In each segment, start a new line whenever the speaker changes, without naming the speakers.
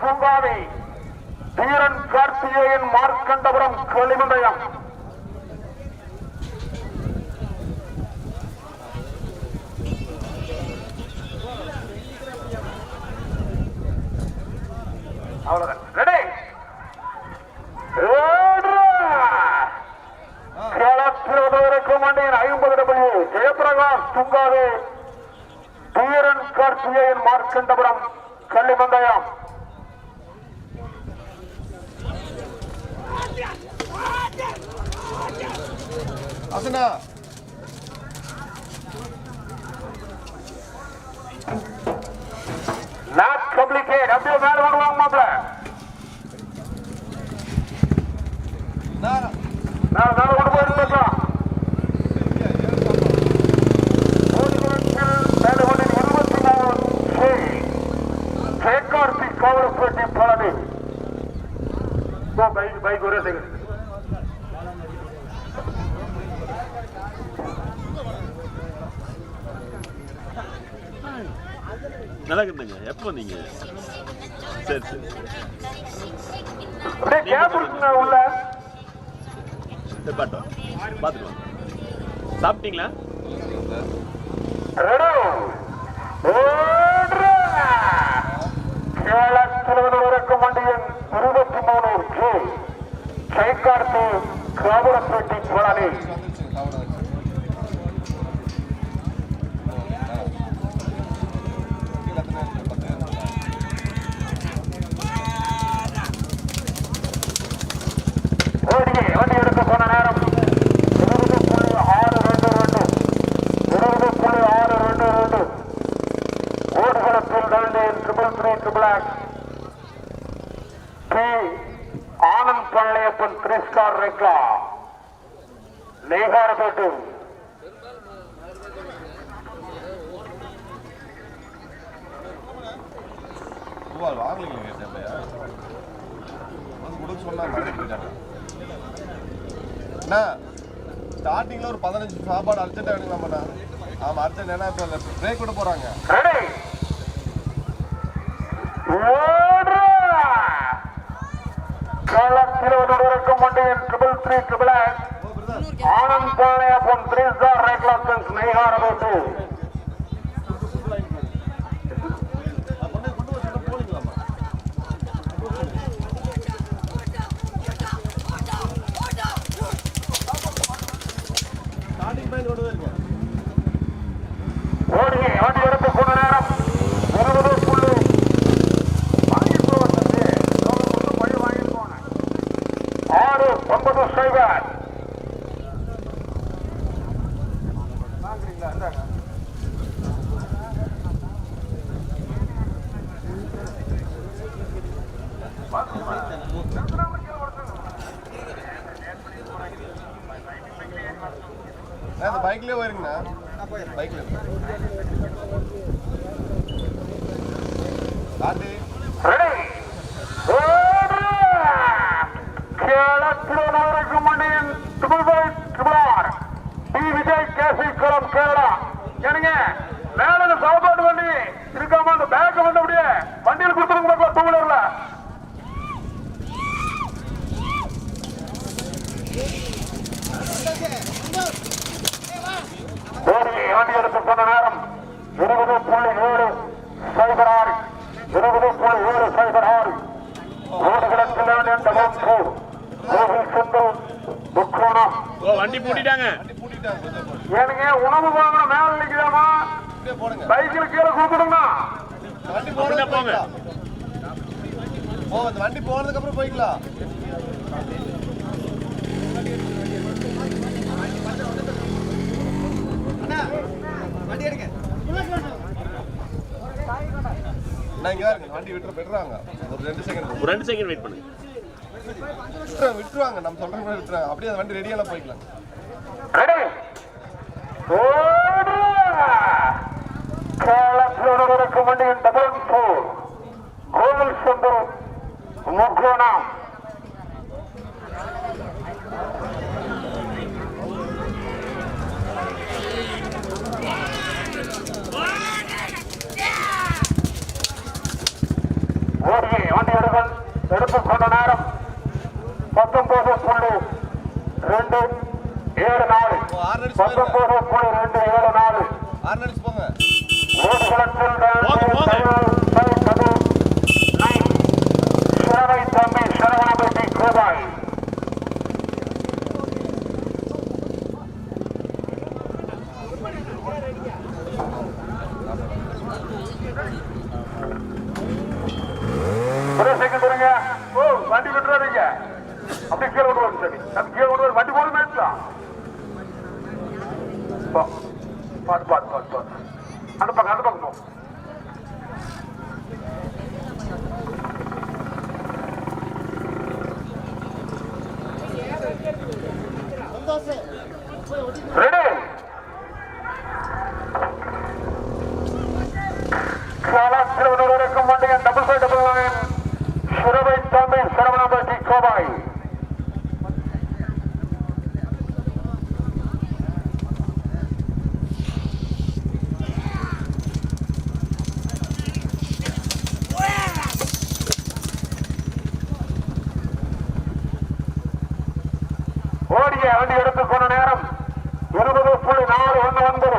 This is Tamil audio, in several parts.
பூங்காவி தீரன் கார்த்திகேயன் மார்க்கண்டபுரம் களிமந்தயம் அவ்வளவுதான். ரெடி களத்திற்கு மண்டியின் ஐம்பது டபிள்யூ ஜெயபிரகாஷ் துங்காவே தீரன் கார்த்திகேயன் மார்க்கண்டபுரம் கள்ளிமந்தயம்
அசனா
நாட் கம்ப்ளிகேட் அப்படியே மேல வருவாங்க மாப்பிள
நான்
நான் மேல கொண்டு போயிட்டு பேசலாம் மேலகொண்டின் இருபத்தி மூணு ஜெயகார்த்தி காவலப்பேட்டை பழனி பைக் பைக் ஒரே செகண்ட்
நல்லா இருக்குதுங்க. எப்போ வந்தீங்க சரி சரி.
உள்ள.
சரி பாட்டோம் பார்த்துக்கலாம் சாப்பிட்டீங்களா?
கேளத்திருவதற்கு மண்டியின் இருபத்தி மூணு ஜே ஜெயகார்த்தி காவலப்பேட்டை பழனி. வண்டி எடுக்க போன நேரம் இருபது புள்ளி ஆறு ரெண்டு ரெண்டு இருபது புள்ளி ஆறு ரெண்டு ரெண்டு ஓடுகளத்தில் ரெண்டு triple three triple aux B Anand Palaniappan three star ரெக்லா Negarapettu
ரூபா வாங்கலைங்க கேட்டேன் பையா வந்து கொடுக்க சொன்னா மறந்து போயிட்டாங்க அண்ணா ஸ்டார்டிங்ல ஒரு பதினஞ்சு சாப்பாடு அர்ஜென்ட்டாக எடுக்கலாமாண்ணா? ஆமாம் அர்ஜென்ட் ஏன்னா இப்போ பிரேக் விட போகிறாங்க
ரெடி களத்தில் ஒருவருக்கும் வண்டியின் triple three triple Anand Palayappan three star ரெக்லாசன்ஸ் Neikarapettu
கொண்டு
ஓடிய வண்டி எடுத்து கொண்ட நேரம் இருபது புள்ளி வாங்கிட்டு போவேன் வாங்கிட்டு போனேன். ஆறு ஒன்பது
போயிருங்கண்ணா
దాన్ని வண்டி
பூட்டிட்டாங்க.
வண்டி.
ஏனுங்க உணவு வாங்கின மேல
போடுங்க
பைக்கில் கீழே கொடுத்துடுங்க
வண்டி போனது
போங்க.
அந்த வண்டி போனதுக்கு அப்புறம் போய்க்கலாம் நான் இங்க பாருங்க வண்டி விட்டுற விட்டுறாங்க. ஒரு ரெண்டு செகண்ட்
ஒரு ரெண்டு செகண்ட் வெயிட் பண்ணுங்க.
விட்டுறாங்க விட்டுருவாங்க. நம்ம சொல்ற மாதிரி விட்டுருவாங்க அப்படியே அந்த வண்டி ரெடியான போய்க்கலாம்.
ரெடி காலத்தில் இருக்கும் வண்டியின் டபுள் ஃபோர் கோவில் சிந்து முக்கோணம் ஓடியே வண்டியர்கள் எடுத்துக்கொண்ட நேரம் பத்தொன்பது புள்ளி ரெண்டு ஏழு நாலு பத்தொன்பது புள்ளி ரெண்டு ஏழு நாலு
ஆறு அடிச்சு போங்க
ஓடுகளத்தில்
போங்க, போங்க.
சிறவை தம்பி சரவணபட்டி கோபாய் ஒரு செகண்ட் இருங்க ஓ வண்டி விட்டுறாதீங்க அப்படியே கீழே விட்டு வரும் சரி அது கீழே விட்டு வரும் வண்டி போடுமே பாத்து பாத்து பாத்து பாத்து அந்த பக்கம் அந்த பக்கம் போ ரெடி களத்தில் இருக்கும் வண்டியின் டபுள் ஃபைவ் டபுள் நைன் சிறுவை தம்பி சரவணபட்டி கோபாய் ஓடிய வண்டி எடுத்துக்கொண்ட நேரம் இருபது புள்ளி நாலு ஒன்று ஒன்பது.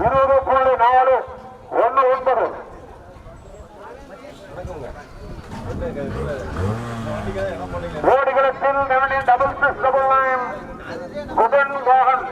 இருபது புள்ளி நாலு ஒன்று ஒன்பது. ஓடிகளத்தில் நவனின் டபுள் சிக்ஸ் டபுள் நைன் குடன் மோகன்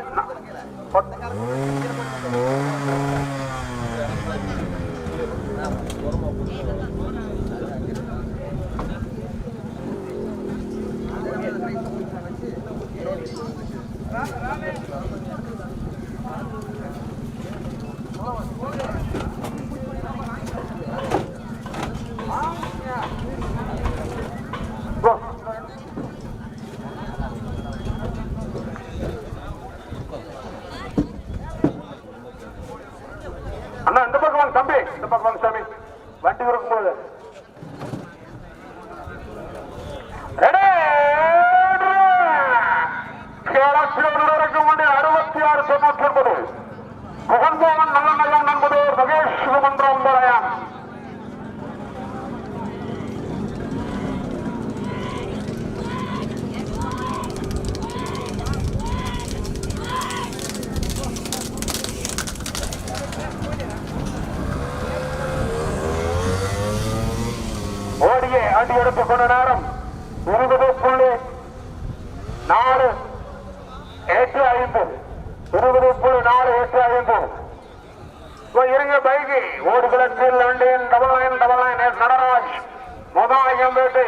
அண்ணா இந்த பக்கம் வாங்க தம்பி. இந்த பக்கம் வாங்க சாமி. வண்டி இருக்கும்போது அறுபத்தி ஆறு தொண்ணூற்றி ஒன்பது புகழ்ந்தோமன் நல்ல நல்லம் நண்பதோர் மகேஷ் சுமந்திரம் பாளையம் ஓடிய அடி எடுத்துக் கொண்ட நேரம் இருபது புள்ளி நாலு எட்டு ஐந்து இருபது புள்ளி நாலு எட்டு ஐந்து இப்போ இருங்க பைகி கிளர்ச்சியில் வண்டியின் double nine double nine S Nataraj. மொதாயம் வேட்டை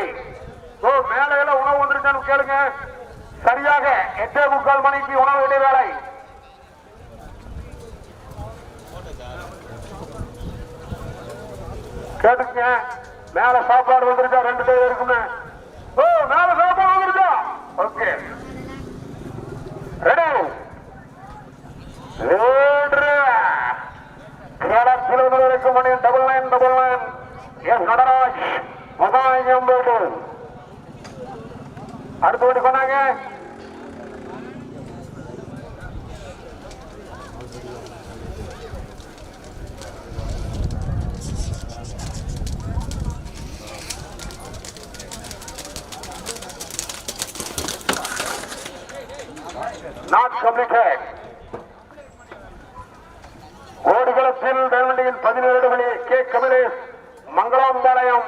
ஓ மேலையில உணவு வந்துருக்கான்னு கேளுங்க. சரியாக எட்டே முக்கால் மணிக்கு உணவு இடைவேளை. கேட்டுங்க மேல சாப்பாடு வந்துருச்சா? ரெண்டு பேர் இருக்குமே. ஓ மேல சாப்பாடு வந்துருச்சா? ஓகே. ரெடி ஓ இருக்கும் மணி double nine double nine S Nataraj மகாயம் பேட்டு அடுத்த வண்டி கொண்டாங்க not completed. ஓடுகளத்தில் தள்ளுவண்டியில் பதினேழு மணி கே கமலேஷ் மங்களாம்பாளையம்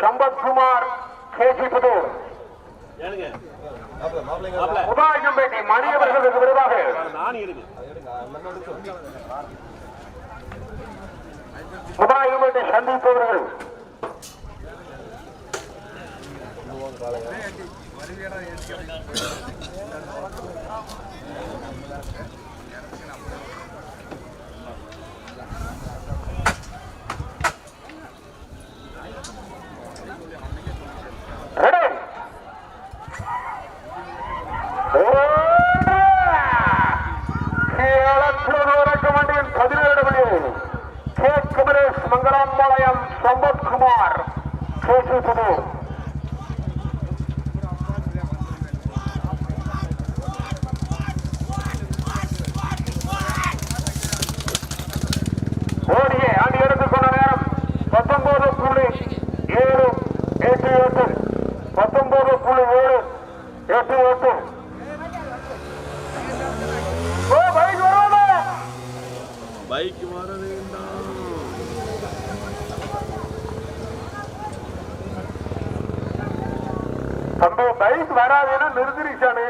சம்பத்குமார் கேஜி புதூர்.
ஏனுங்க?
மாப்பிள்ள மாப்பிள்ளைங்க
மாப்பிள்ள
உதாயம்பேட்டை மணியவர்களுக்கு விரைவாக உதாயம்பேட்டை சந்திப்பவர்கள் Ready?
பைக்கு வர வேண்டாம்
சம்பவம் பைக் வராதுன்னா நிறுத்திருச்சானே